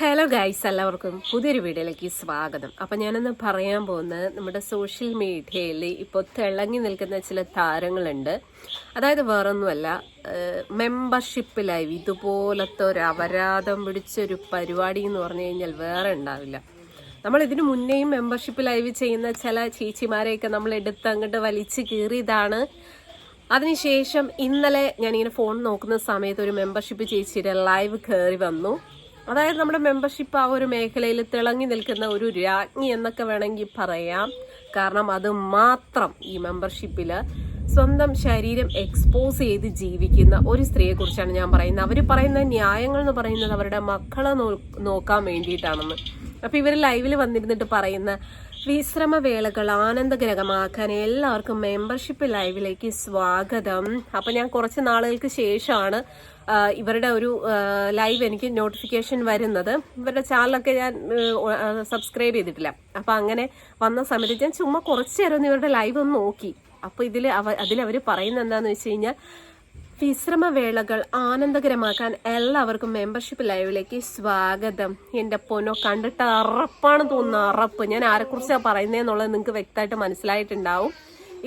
Hello guys എല്ലാവർക്കും പുതിയൊരു വീഡിയോയിലേക്ക് സ്വാഗതം. അപ്പം ഞാനൊന്ന് പറയാൻ പോകുന്നത് നമ്മുടെ സോഷ്യൽ മീഡിയയിൽ ഇപ്പോൾ തിളങ്ങി നിൽക്കുന്ന ചില താരങ്ങളുണ്ട്. അതായത് വേറൊന്നുമല്ല മെമ്പർഷിപ്പ് ലൈവ് ഇതുപോലത്തെ ഒരു അപരാധം പിടിച്ചൊരു പരിപാടി എന്ന് പറഞ്ഞു കഴിഞ്ഞാൽ വേറെ ഉണ്ടാവില്ല. നമ്മൾ ഇതിനു മുന്നേയും മെമ്പർഷിപ്പ് ലൈവ് ചെയ്യുന്ന ചില ചേച്ചിമാരെയൊക്കെ നമ്മൾ എടുത്ത് അങ്ങോട്ട് വലിച്ചു കീറിയതാണ്. അതിനുശേഷം ഇന്നലെ ഞാനിങ്ങനെ ഫോൺ നോക്കുന്ന സമയത്ത് ഒരു മെമ്പർഷിപ്പ് ചേച്ചിയുടെ ലൈവ് കയറി വന്നു. അതായത് നമ്മുടെ മെമ്പർഷിപ്പ് ആ ഒരു മേഖലയിൽ തിളങ്ങി നിൽക്കുന്ന ഒരു രാജ്ഞി എന്നൊക്കെ വേണമെങ്കിൽ പറയാം. കാരണം അത് മാത്രം ഈ മെമ്പർഷിപ്പിൽ സ്വന്തം ശരീരം എക്സ്പോസ് ചെയ്ത് ജീവിക്കുന്ന ഒരു സ്ത്രീയെക്കുറിച്ചാണ് ഞാൻ പറയുന്നത്. അവർ പറയുന്ന ന്യായങ്ങൾ എന്ന് പറയുന്നത് അവരുടെ മക്കളെ നോക്കാൻ വേണ്ടിയിട്ടാണെന്ന്. അപ്പൊ ഇവർ ലൈവിൽ വന്നിരുന്നിട്ട് പറയുന്ന വിശ്രമവേളകൾ ആനന്ദകരമാക്കാൻ എല്ലാവർക്കും മെമ്പർഷിപ്പ് ലൈവിലേക്ക് സ്വാഗതം. അപ്പൊ ഞാൻ കുറച്ച് നാളുകൾക്ക് ശേഷമാണ് ഇവരുടെ ഒരു ലൈവ് എനിക്ക് നോട്ടിഫിക്കേഷൻ വരുന്നത്. ഇവരുടെ ചാനലൊക്കെ ഞാൻ സബ്സ്ക്രൈബ് ചെയ്തിട്ടില്ല. അപ്പം അങ്ങനെ വന്ന സമയത്ത് ഞാൻ ചുമ്മാ കുറച്ച് നേരം ഇവരുടെ ലൈവ് ഒന്ന് നോക്കി. അപ്പോൾ ഇതിൽ അവ അവർ പറയുന്നത് എന്താന്ന് വെച്ച് കഴിഞ്ഞാൽ വിശ്രമവേളകൾ ആനന്ദകരമാക്കാൻ എല്ലാവർക്കും മെമ്പർഷിപ്പ് ലൈവിലേക്ക് സ്വാഗതം. എന്റെ പൊന്നോ കണ്ടിട്ട് അറപ്പാണ് തോന്നുന്നത് അറപ്പ്. ഞാൻ ആരെക്കുറിച്ചാണ് പറയുന്നതെന്നുള്ളത് നിങ്ങൾക്ക് വ്യക്തമായിട്ട് മനസ്സിലായിട്ടുണ്ടാവും.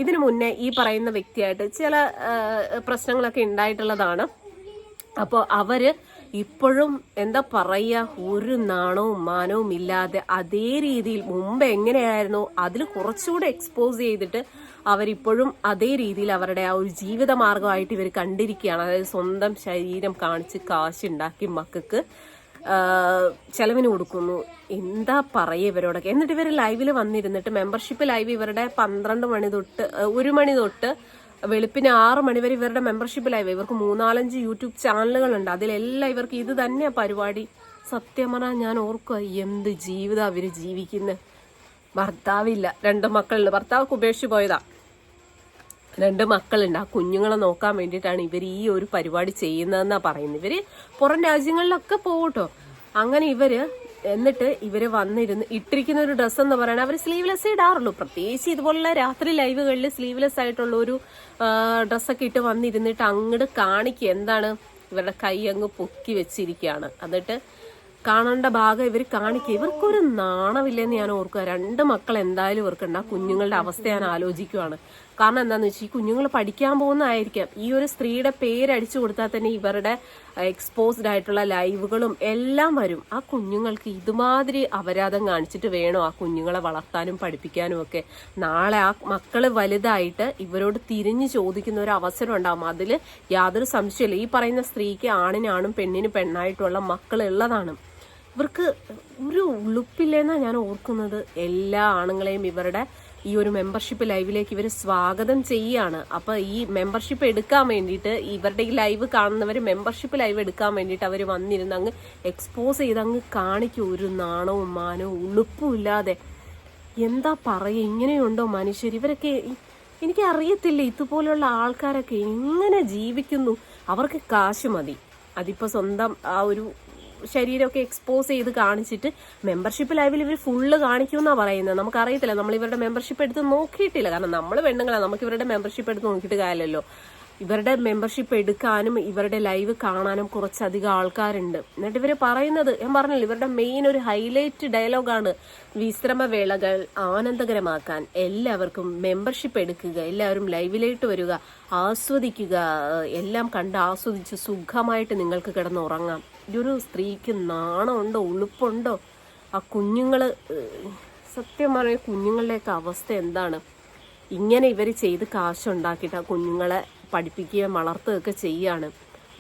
ഇതിനു മുന്നേ ഈ പറയുന്ന വ്യക്തിയായിട്ട് ചില പ്രശ്നങ്ങളൊക്കെ ഉണ്ടായിട്ടുള്ളതാണ്. അപ്പോൾ അവർ ഇപ്പോഴും എന്താ പറയുക ഒരു നാണവും മാനവും ഇല്ലാതെ അതേ രീതിയിൽ മുമ്പ് എങ്ങനെയായിരുന്നോ അതിൽ കുറച്ചുകൂടെ എക്സ്പോസ് ചെയ്തിട്ട് അവരിപ്പോഴും അതേ രീതിയിൽ അവരുടെ ആ ഒരു ജീവിത മാർഗമായിട്ട് ഇവർ കണ്ടിരിക്കുകയാണ്. അതായത് സ്വന്തം ശരീരം കാണിച്ച് കാശുണ്ടാക്കി മക്കൾക്ക് ചെലവിന് കൊടുക്കുന്നു. എന്താ പറയുക ഇവരോടൊക്കെ? എന്നിട്ട് ഇവർ ലൈവിൽ വന്നിരുന്നിട്ട് മെമ്പർഷിപ്പ് ലൈവ് ഇവരുടെ പന്ത്രണ്ട് മണി തൊട്ട് ഒരു മണി തൊട്ട് വെളുപ്പിന് ആറ് മണിവരെ ഇവരുടെ മെമ്പർഷിപ്പ് ലൈവ് ഇവർക്ക് മൂന്നാലഞ്ച് യൂട്യൂബ് ചാനലുകൾ ഉണ്ട് അതിലെല്ലാം ഇവർക്ക് ഇത് തന്നെയാ പരിപാടി. സത്യം പറഞ്ഞാൽ ഞാൻ ഓർക്കുക എന്ത് ജീവിതം അവർ ജീവിക്കുന്നത് ഭർത്താവില്ല രണ്ട് മക്കളുണ്ട്. ഭർത്താവ് ഉപേക്ഷിച്ച് പോയതാ. രണ്ട് മക്കളുണ്ട്. ആ കുഞ്ഞുങ്ങളെ നോക്കാൻ വേണ്ടിയിട്ടാണ് ഇവർ ഈ ഒരു പരിപാടി ചെയ്യുന്നതെന്നാ പറയുന്നത്. ഇവർ പുറം രാജ്യങ്ങളിലൊക്കെ പോകട്ടോ അങ്ങനെ ഇവർ എന്നിട്ട് ഇവർ വന്നിരുന്ന് ഇട്ടിരിക്കുന്ന ഒരു ഡ്രസ്സ് എന്ന് പറയുന്നത് അവർ സ്ലീവ്ലെസ് ഇടാറുള്ളൂ. പ്രത്യേകിച്ച് ഇതുപോലുള്ള രാത്രി ലൈവുകളിൽ സ്ലീവ്ലെസ് ആയിട്ടുള്ള ഒരു ഡ്രസ്സൊക്കെ ഇട്ട് വന്നിരുന്നിട്ട് അങ്ങോട്ട് കാണിക്കുക എന്താണ് ഇവരുടെ കൈ അങ്ങ് പൊക്കി വെച്ചിരിക്കുകയാണ് എന്നിട്ട് കാണേണ്ട ഭാഗം ഇവർ കാണിക്കുക ഇവർക്കൊരു നാണമില്ലെന്ന് ഞാൻ ഓർക്കുക. രണ്ട് മക്കൾ എന്തായാലും ഇവർക്കുണ്ട്. ആ കുഞ്ഞുങ്ങളുടെ അവസ്ഥ ഞാൻ ആലോചിക്കുവാണ്. കാരണം എന്താന്ന് വെച്ചാൽ ഈ കുഞ്ഞുങ്ങൾ പഠിക്കാൻ പോകുന്നതായിരിക്കാം. ഈ ഒരു സ്ത്രീയുടെ പേരടിച്ചു കൊടുത്താൽ തന്നെ ഇവരുടെ എക്സ്പോസ്ഡ് ആയിട്ടുള്ള ലൈവുകളും എല്ലാം വരും. ആ കുഞ്ഞുങ്ങൾക്ക് ഇതുമാതിരി അപരാധം കാണിച്ചിട്ട് വേണോ ആ കുഞ്ഞുങ്ങളെ വളർത്താനും പഠിപ്പിക്കാനും ഒക്കെ? നാളെ ആ മക്കൾ വലുതായിട്ട് ഇവരോട് തിരിഞ്ഞു ചോദിക്കുന്ന ഒരു അവസരം ഉണ്ടാവും. അതിൽ യാതൊരു സംശയമില്ല ഈ പറയുന്ന സ്ത്രീക്ക് ആണിനാണും പെണ്ണിന് പെണ്ണായിട്ടുള്ള മക്കൾ ഉള്ളതാണ്. ഇവർക്ക് ഒരു ഉളുപ്പില്ലെന്നാണ് ഞാൻ ഓർക്കുന്നത്. എല്ലാ ആണുങ്ങളെയും ഇവരുടെ ഈ ഒരു മെമ്പർഷിപ്പ് ലൈവിലേക്ക് ഇവർ സ്വാഗതം ചെയ്യാണ് അപ്പോൾ ഈ മെമ്പർഷിപ്പ് എടുക്കാൻ വേണ്ടിയിട്ട് ഇവരുടെ ഈ ലൈവ് കാണുന്നവർ മെമ്പർഷിപ്പ് ലൈവ് എടുക്കാൻ വേണ്ടിയിട്ട് അവർ വന്നിരുന്ന് അങ്ങ് എക്സ്പോസ് ചെയ്ത് അങ്ങ് കാണിക്കും. ഒരു നാണവും മാനവും ഉളുപ്പും ഇല്ലാതെ. എന്താ പറയുക ഇങ്ങനെയുണ്ടോ മനുഷ്യർ ഇവരൊക്കെ എനിക്ക് അറിയത്തില്ല. ഇതുപോലുള്ള ആൾക്കാരൊക്കെ എങ്ങനെ ജീവിക്കുന്നു? അവർക്ക് കാശ് മതി. അതിപ്പോ സ്വന്തം ആ ഒരു ശരീരമൊക്കെ എക്സ്പോസ് ചെയ്ത് കാണിച്ചിട്ട് മെമ്പർഷിപ്പ് ലൈവിൽ ഇവർ ഫുള്ള് കാണിക്കുമെന്നാണ് പറയുന്നത്. നമുക്കറിയത്തില്ല നമ്മൾ ഇവരുടെ മെമ്പർഷിപ്പ് എടുത്ത് നോക്കിയിട്ടില്ല. കാരണം നമ്മൾ പെണ്ണുങ്ങളാണ് നമുക്ക് ഇവരുടെ മെമ്പർഷിപ്പ് എടുത്ത് നോക്കിയിട്ട് കാര്യമല്ലോ ഇവരുടെ മെമ്പർഷിപ്പ് എടുക്കാനും ഇവരുടെ ലൈവ് കാണാനും കുറച്ചധികം ആൾക്കാരുണ്ട്. എന്നിട്ട് ഇവർ പറയുന്നത് ഞാൻ പറഞ്ഞില്ല ഇവരുടെ മെയിൻ ഒരു ഹൈലൈറ്റ് ഡയലോഗാണ് വിശ്രമവേളകൾ ആനന്ദകരമാക്കാൻ. എല്ലാവർക്കും മെമ്പർഷിപ്പ് എടുക്കുക എല്ലാവരും ലൈവിലേട്ട് വരിക ആസ്വദിക്കുക എല്ലാം കണ്ട് ആസ്വദിച്ച് സുഖമായിട്ട് നിങ്ങൾക്ക് കിടന്നുറങ്ങാം. ഈ ഒരു സ്ത്രീക്ക് നാണമുണ്ടോ ഉളുപ്പുണ്ടോ? ആ കുഞ്ഞുങ്ങൾ സത്യം പറഞ്ഞ കുഞ്ഞുങ്ങളുടെയൊക്കെ അവസ്ഥ എന്താണ്? ഇങ്ങനെ ഇവർ ചെയ്ത് കാശുണ്ടാക്കിയിട്ട് ആ കുഞ്ഞുങ്ങളെ പഠിപ്പിക്കുകയും വളർത്തുകയൊക്കെ ചെയ്യുകയാണ്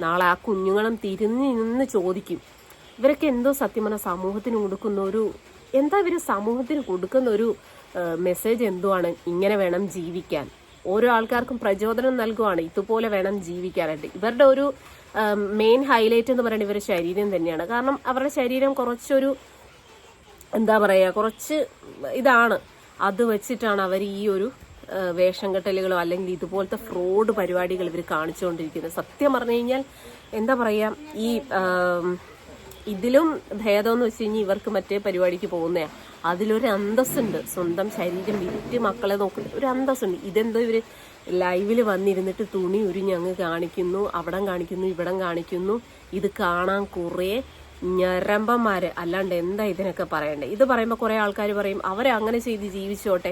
നാളെ ആ കുഞ്ഞുങ്ങളും തിരിഞ്ഞു നിന്ന് ചോദിക്കും ഇവരൊക്കെ എന്തോ സത്യം സമൂഹത്തിന് കൊടുക്കുന്ന ഒരു എന്താ ഇവർ സമൂഹത്തിന് കൊടുക്കുന്ന ഒരു മെസ്സേജ് എന്തുവാണ്? ഇങ്ങനെ വേണം ജീവിക്കാൻ. ഓരോ ആൾക്കാർക്കും പ്രചോദനം നൽകുവാണ് ഇതുപോലെ വേണം ജീവിക്കാനായിട്ട്. ഇവരുടെ ഒരു മെയിൻ ഹൈലൈറ്റ് എന്ന് പറയുന്നത് ഇവരുടെ ശരീരം തന്നെയാണ്. കാരണം അവരുടെ ശരീരം കുറച്ചൊരു എന്താ പറയുക കുറച്ച് ഇതാണ്. അത് വെച്ചിട്ടാണ് അവർ ഈ ഒരു വേഷം കെട്ടലുകളോ അല്ലെങ്കിൽ ഇതുപോലത്തെ ഫ്രോഡ് പരിപാടികൾ ഇവർ കാണിച്ചുകൊണ്ടിരിക്കുന്നത് സത്യം പറഞ്ഞു കഴിഞ്ഞാൽ എന്താ പറയുക ഈ ഇതിലും ഭേദമെന്ന് വെച്ച് കഴിഞ്ഞാൽ ഇവർക്ക് മറ്റേ പരിപാടിക്ക് പോകുന്നതാ അതിലൊരു അന്തസ്സുണ്ട്. സ്വന്തം ശരീരം വിറ്റ് മക്കളെ നോക്കുന്ന ഒരു അന്തസ്സുണ്ട്. ഇതെന്തോ ഇവർ ലൈവിൽ വന്നിരുന്നിട്ട് തുണി ഉരിഞ്ഞ് അങ്ങ് കാണിക്കുന്നു അവിടം കാണിക്കുന്നു ഇവിടം കാണിക്കുന്നു. ഇത് കാണാൻ കുറേ ഞരമ്പന്മാര്. അല്ലാണ്ട് എന്താ ഇതിനൊക്കെ പറയണ്ടേ? ഇത് പറയുമ്പോൾ കുറെ ആൾക്കാർ പറയും അവരങ്ങനെ ചെയ്ത് ജീവിച്ചോട്ടെ.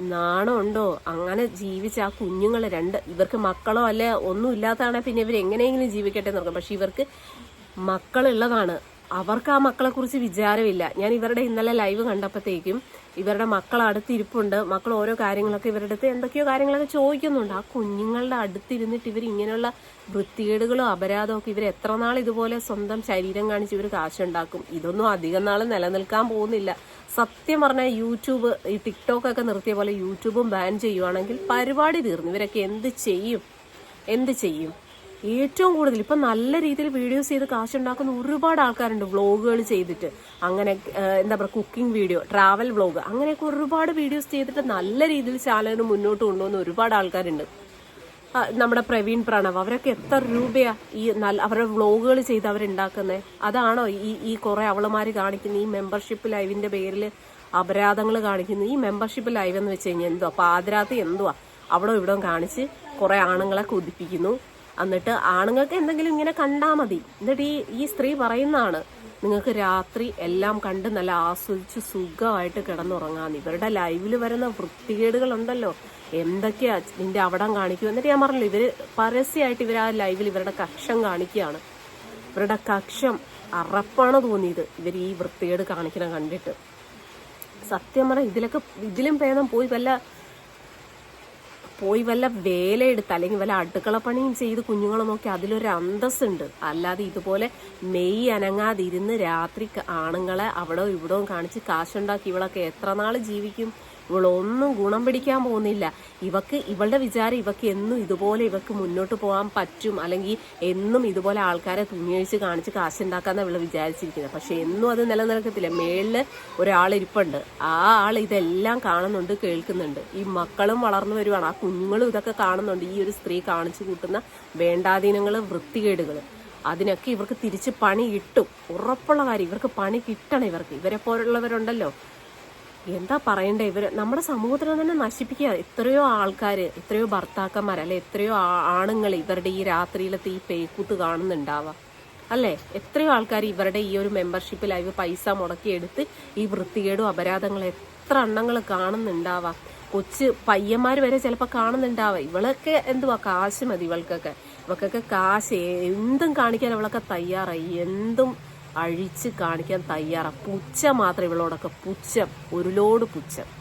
നാണമുണ്ടോ? അങ്ങനെ ജീവിച്ച ആ കുഞ്ഞുങ്ങൾ രണ്ട്. ഇവർക്ക് മക്കളോ അല്ലെ ഒന്നും ഇല്ലാത്തതാണെ. പിന്നെ ഇവർ എങ്ങനെയെങ്കിലും ജീവിക്കട്ടെ നോക്കാം പക്ഷെ ഇവർക്ക് മക്കളുള്ളതാണ്. അവർക്ക് ആ മക്കളെ കുറിച്ച് വിചാരമില്ല. ഞാൻ ഇവരുടെ ഇന്നലെ ലൈവ് കണ്ടപ്പോഴത്തേക്കും ഇവരുടെ മക്കൾ അടുത്തിരിപ്പുണ്ട്. മക്കൾ ഓരോ കാര്യങ്ങളൊക്കെ ഇവരുടെ അടുത്ത് എന്തൊക്കെയോ കാര്യങ്ങളൊക്കെ ചോദിക്കുന്നുണ്ട്. ആ കുഞ്ഞുങ്ങളുടെ അടുത്തിരുന്നിട്ട് ഇവർ ഇങ്ങനെയുള്ള വൃത്തികേടുകളും അപരാധവും ഒക്കെ ഇവർ എത്ര നാൾ ഇതുപോലെ സ്വന്തം ശരീരം കാണിച്ച് ഇവർ കാശുണ്ടാക്കും? ഇതൊന്നും അധികം നാൾ നിലനിൽക്കാൻ പോകുന്നില്ല. സത്യം പറഞ്ഞാൽ യൂട്യൂബ് ഈ ടിക്ടോക്ക് ഒക്കെ നിർത്തിയ പോലെ യൂട്യൂബും ബാൻ ചെയ്യുവാണെങ്കിൽ പരിപാടി തീർന്നു. ഇവരൊക്കെ എന്ത് ചെയ്യും? എന്ത് ചെയ്യും? ഏറ്റവും കൂടുതൽ ഇപ്പൊ നല്ല രീതിയിൽ വീഡിയോസ് ചെയ്ത് കാശുണ്ടാക്കുന്ന ഒരുപാട് ആൾക്കാരുണ്ട് വ്ളോഗുകൾ ചെയ്തിട്ട്. അങ്ങനെ എന്താ പറയുക കുക്കിംഗ് വീഡിയോ ട്രാവൽ വ്ളോഗ് അങ്ങനെയൊക്കെ ഒരുപാട് വീഡിയോസ് ചെയ്തിട്ട് നല്ല രീതിയിൽ ചാനലിന് മുന്നോട്ട് കൊണ്ടുപോകുന്ന ഒരുപാട് ആൾക്കാരുണ്ട്. നമ്മുടെ പ്രവീൺ പ്രണവ് അവരൊക്കെ എത്ര രൂപയാ ഈ നല്ല അവരുടെ വ്ളോഗുകൾ ചെയ്ത് അവരുണ്ടാക്കുന്നത് അതാണോ ഈ ഈ കുറെ അവളുമാര് കാണിക്കുന്ന ഈ മെമ്പർഷിപ്പ് ലൈവിന്റെ പേരിൽ അപരാധങ്ങൾ കാണിക്കുന്നു ഈ മെമ്പർഷിപ്പ് ലൈവ് എന്ന് വെച്ച് കഴിഞ്ഞാൽ എന്തുവാ? പാതിരാത്തി എന്തുവാ? അവിടെ ഇവിടെ കാണിച്ച് കുറെ ആണുങ്ങളെ കൊതിപ്പിക്കുന്നു. എന്നിട്ട് ആണുങ്ങൾക്ക് എന്തെങ്കിലും ഇങ്ങനെ കണ്ടാൽ മതി. എന്നിട്ട് ഈ ഈ സ്ത്രീ പറയുന്നതാണ് നിങ്ങൾക്ക് രാത്രി എല്ലാം കണ്ട് നല്ല ആസ്വദിച്ച് സുഖമായിട്ട് കിടന്നുറങ്ങാന്ന് ഇവരുടെ ലൈവിൽ വരുന്ന വൃത്തികേടുകളുണ്ടല്ലോ. എന്തൊക്കെയാ നിന്റെ അവിടം കാണിക്കും? എന്നിട്ട് ഞാൻ പറഞ്ഞില്ല ഇവർ പരസ്യമായിട്ട് ഇവർ ആ ലൈവിൽ ഇവരുടെ കക്ഷം കാണിക്കുകയാണ്. ഇവരുടെ കക്ഷം അറപ്പാണ് തോന്നിയത് ഇവർ ഈ വൃത്തികേട് കാണിക്കണ കണ്ടിട്ട്. സത്യം പറഞ്ഞ ഇതിലൊക്കെ ഇതിലും ഭേദം പോയി വല്ല പോയി വല്ല വേലയെടുത്ത് അല്ലെങ്കിൽ വല്ല അടുക്കളപ്പണിയും ചെയ്ത് കുഞ്ഞുങ്ങളും ഒക്കെ അതിലൊരു അന്തസ്സുണ്ട്. അല്ലാതെ ഇതുപോലെ മെയ് അനങ്ങാതിരുന്ന് രാത്രി ആണുങ്ങളെ അവിടെ ഇവിടവും കാണിച്ച് കാശുണ്ടാക്കി ഇവളൊക്കെ എത്ര നാൾ ജീവിക്കും? ഇവളൊന്നും ഗുണം പിടിക്കാൻ പോകുന്നില്ല. ഇവക്ക് ഇവളുടെ വിചാരം ഇവക്ക് എന്നും ഇതുപോലെ ഇവക്ക് മുന്നോട്ട് പോകാൻ പറ്റും. അല്ലെങ്കിൽ എന്നും ഇതുപോലെ ആൾക്കാരെ തുണിയഴിച്ച് കാണിച്ച് കാശുണ്ടാക്കാന്ന് ഇവൾ വിചാരിച്ചിരിക്കുന്നത്. പക്ഷെ എന്നും അത് നിലനിൽക്കത്തില്ല. മേളിൽ ഒരാളിരിപ്പുണ്ട് ആ ആൾ ഇതെല്ലാം കാണുന്നുണ്ട് കേൾക്കുന്നുണ്ട്. ഈ മക്കളും വളർന്നു വരുവാണ്. ആ കുഞ്ഞുങ്ങളും ഇതൊക്കെ കാണുന്നുണ്ട്. ഈ ഒരു സ്ത്രീ കാണിച്ചു കൂട്ടുന്ന വേണ്ടാധീനങ്ങൾ വൃത്തികേടുകൾ അതിനൊക്കെ ഇവർക്ക് തിരിച്ച് പണി കിട്ടും. ഉറപ്പുള്ള കാര്യം. ഇവർക്ക് പണി കിട്ടണം ഇവർക്ക്. ഇവരെ പോലുള്ളവരുണ്ടല്ലോ. എന്താ പറയണ്ടേ? ഇവർ നമ്മുടെ സമൂഹത്തിനെ തന്നെ നശിപ്പിക്കുക. എത്രയോ ആൾക്കാര് എത്രയോ ഭർത്താക്കന്മാർ അല്ലെ എത്രയോ ആണുങ്ങൾ ഇവരുടെ ഈ രാത്രിയിലത്തെ ഈ പേക്കൂത്ത് കാണുന്നുണ്ടാവാം. അല്ലേ? എത്രയോ ആൾക്കാർ ഇവരുടെ ഈ ഒരു മെമ്പർഷിപ്പ് ലൈവ് പൈസ മുടക്കിയെടുത്ത് ഈ വൃത്തികേടും അപരാധങ്ങൾ എത്ര എണ്ണങ്ങൾ കാണുന്നുണ്ടാവാം. കൊച്ചു പയ്യന്മാർ വരെ ചിലപ്പോൾ കാണുന്നുണ്ടാവാം. ഇവളൊക്കെ എന്തുവാ? കാശ് മതി ഇവൾക്കൊക്കെ. ഇവൾക്കൊക്കെ കാശ്. എന്തും കാണിക്കാൻ ഇവളൊക്കെ തയ്യാറായി. എന്തും അഴിച്ച് കാണിക്കാൻ തയ്യാറാണ് പുച്ഛം മാത്രം ഇവളോടൊക്കെ പുച്ഛം. ഒരു ലോഡ് പുച്ഛം.